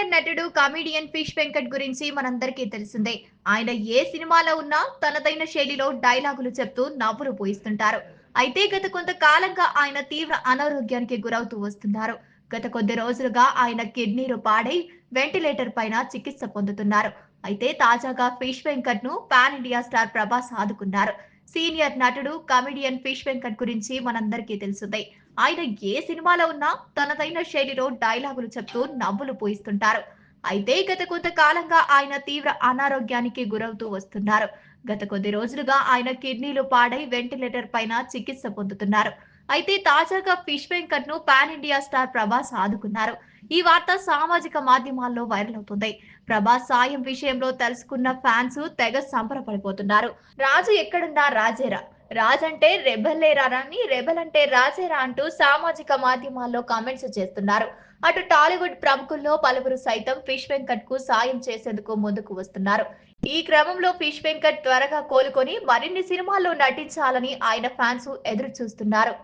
Senior నటుడు comedian fish Venkat గురించి మనందరికీ తెలిసిందే. ఆయన ఏ సినిమాలో ఉన్నా తనదైన శైలిలో డైలాగులు చెప్తూ నవ్వులు పోయిస్తుంటారు. అయితే గత కొంతకాలంగా ఆయన తీవ్ర అనారోగ్యానికి గురవుతూ వస్తున్నారు. గత కొద్ది రోజులుగా ఆయన కిడ్నీలు పాడై వెంటిలేటర్ పైన చికిత్స పొందుతున్నారు. అయితే తాజాగా ఫిష్ వెంకట్ను పాన్ ఇండియా స్టార్ ప్రభాస్ ఆదుకున్నారు. సీనియర్ నటుడు కమెడియన్ ఫిష్ వెంకట్ గురించి మనందరికీ తెలిసిందే. ఆయన ఏ సినిమాలో ఉన్నా తనదైన శైలిలో డైలాగులు చెప్తూ నవ్వులు పోయిస్తుంటారు. అయితే గత కొంతకాలంగా ఆయన తీవ్ర అనారోగ్యానికి గురవుతూ వస్తున్నారు. గత కొద్ది రోజులుగా ఆయన కిడ్నీలు పాడై వెంటిలేటర్ పైన చికిత్స పొందుతున్నారు. అయితే తాజాగా ఫిష్ వెంకట్ను పాన్ ఇండియా స్టార్ ప్రభాస్ ఆదుకున్నారు. ఈ వార్త సామాజిక మాధ్యమాల్లో వైరల్ అవుతుంది. ప్రభాస్ సాయం విషయంలో తెలుసుకున్న ఫ్యాన్స్ తెగ సంబరపడిపోతున్నారు. రాజు ఎక్కడున్నా రాజేరా. రాజ్ అంటే రెబల్ లేరాని రెబల్ అంటే రాజేరా అంటూ సామాజిక మాధ్యమాల్లో కామెంట్స్ చేస్తున్నారు. అటు టాలీవుడ్ ప్రముఖుల్లో పలువురు సైతం ఫిష్ వెంకట్కు సాయం చేసేందుకు ముందుకు వస్తున్నారు. ఈ క్రమంలో ఫిష్ వెంకట్ త్వరగా కోలుకొని మరిన్ని సినిమాల్లో నటించాలని ఆయన ఫ్యాన్స్ ఎదురు చూస్తున్నారు